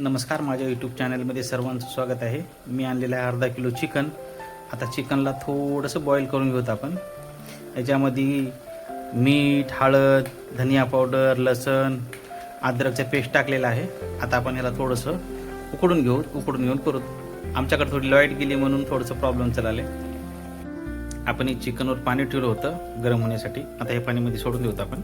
नमस्कार माझ्या यूट्यूब चॅनलमध्ये सर्वांचं स्वागत आहे. मी आणलेलं आहे अर्धा किलो चिकन. आता चिकनला थोडंसं बॉईल करून घेऊत आपण. याच्यामध्ये मीठ हळद धनिया पावडर लसण अद्रकचा पेस्ट टाकलेला आहे. आता आपण याला थोडंसं उकडून घेऊ उकडून घेऊन करू. आमच्याकडे थोडी लाइट गेली म्हणून थोडंसं प्रॉब्लेम चालले. आपण हे चिकनवर पाणी ठेवलं होतं गरम होण्यासाठी. आता हे पाणीमध्ये सोडून देऊत आपण.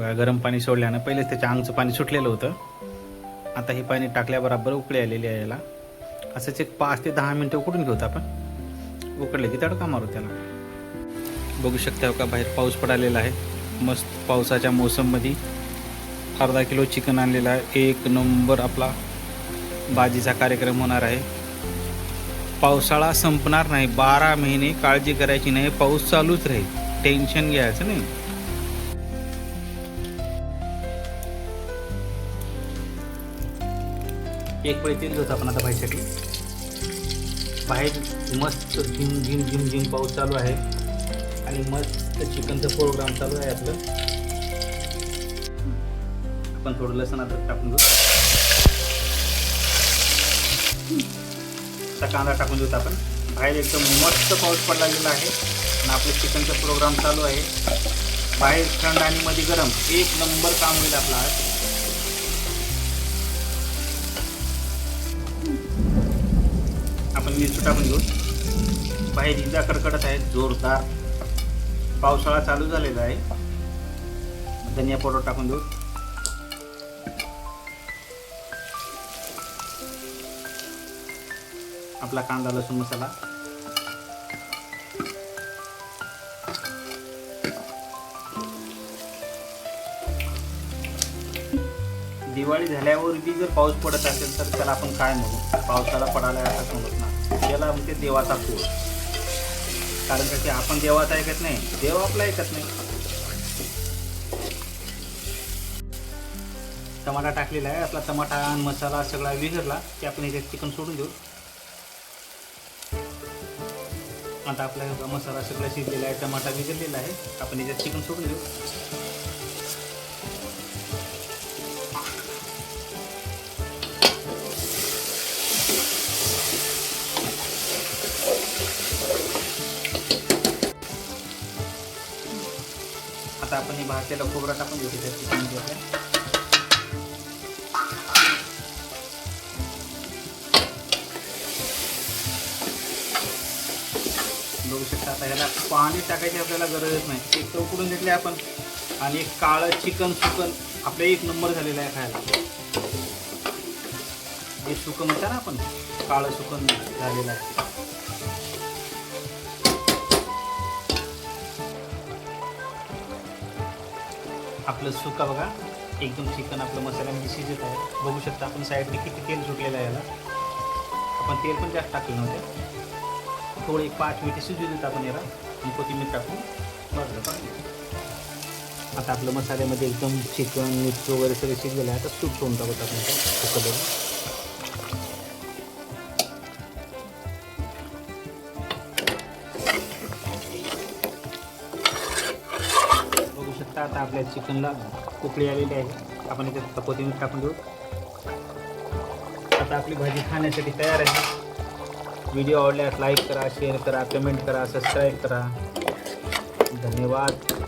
बघा, गरम पाणी सोडल्यानं पहिलेच त्याच्या अंगचं पाणी सुटलेलं होतं. आता हे पाणी टाकल्याबरोबर उकळी आलेली आहे याला. असंच एक पाच ते दहा मिनटं उकडून घेऊत आपण. उकडले की तडका मारू त्याला. बघू शकता का बाहेर पाऊस पडालेला आहे. मस्त पावसाच्या मोसममध्ये अर्धा किलो चिकन आणलेलं आहे. एक नंबर आपला बाजीचा कार्यक्रम होणार आहे. पावसाळा संपणार नाही. बारा महिने काळजी करायची नाही. पाऊस चालूच राहील. टेन्शन घ्यायचं नाही. एक पळी तेल घेतो आपण आता बाहेरसाठी बाहेर मस्त झिम झिम झिम झिम पाऊस चालू आहे. आणि मस्त चिकनचं प्रोग्राम चालू आहे आपलं. आपण थोडं लसण अद्रक टाकून घेऊ आता कांदा टाकून देऊ आपण. बाहेर एकदम मस्त पाऊस पडलेला आहे. आणि आपलं चिकनचा प्रोग्राम चालू आहे. बाहेर थंड आणि मध्ये गरम. एक नंबर काम होईल आपला आज. आपण मिरची टाकून घेऊ बाहेर इजा कडकडत आहेत जोरदार. पावसाळा चालू झालेला आहे. धनिया पावडर टाकून देऊ. आपला कांदा लसूण मसाला. दिवाळी झाल्यावर बी जर पाऊस पडत असेल तर त्याला आपण काय म्हणू? पावसाला पडायला असं म्हणत नाही. त्याला म्हणते देवाचा पूर कारण का की आपण देवाचा ऐकत नाही देव आपला ऐकत नाही. टमाटा टाकलेला आहे आपला टमाटा आणि मसाला सगळा विघरला की आपण याच्यात चिकन सोडून देऊ. आता आपला मसाला सगळा शिजलेला आहे टमाटा विघरलेला आहे आपण याच्यात चिकन सोडून देऊ. आता आपण हे भाजलेला खोबरा टाकून देऊ त्याच्यात चिकन आपल्या बघू शकता आता ह्याला पाणी टाकायची आपल्याला गरजच नाही. एक तर उकडून घेतले आपण आणि एक काळं चिकन सुकन आपलं एक नंबर झालेलं आहे खायला. जे सुकं म्हणता ना आपण काळं सुकन झालेलं आहे. आपलं सुका बघा एकदम चिकन आपलं मसाल्यामध्ये म्हणजे शिजत आहे. बघू शकता आपण साईडने किती तेल सुटलेलं आहे याला. आपण तेल पण जास्त टाकलं नव्हते. थोडे एक पाच मिनिटे शिजू देत आपण याला. आणि कोथिंबीर टाकून बरं पाहिजे आता आपलं मसाल्यामध्ये एकदम चिकन मिरची वगैरे सगळे शिजलेलं आहे. आता सूप ठेवून टाकत आपण कुकरमध्ये. शकता आता आपल्या चिकनला उकळी आलेली आहे. आपण इथे कोथिंबीर टाकून देऊ. आता आपली भाजी खाण्यासाठी तयार आहे. व्हिडिओ आवडल्यास लाईक करा शेअर करा कमेंट करा सबस्क्राईब करा. धन्यवाद.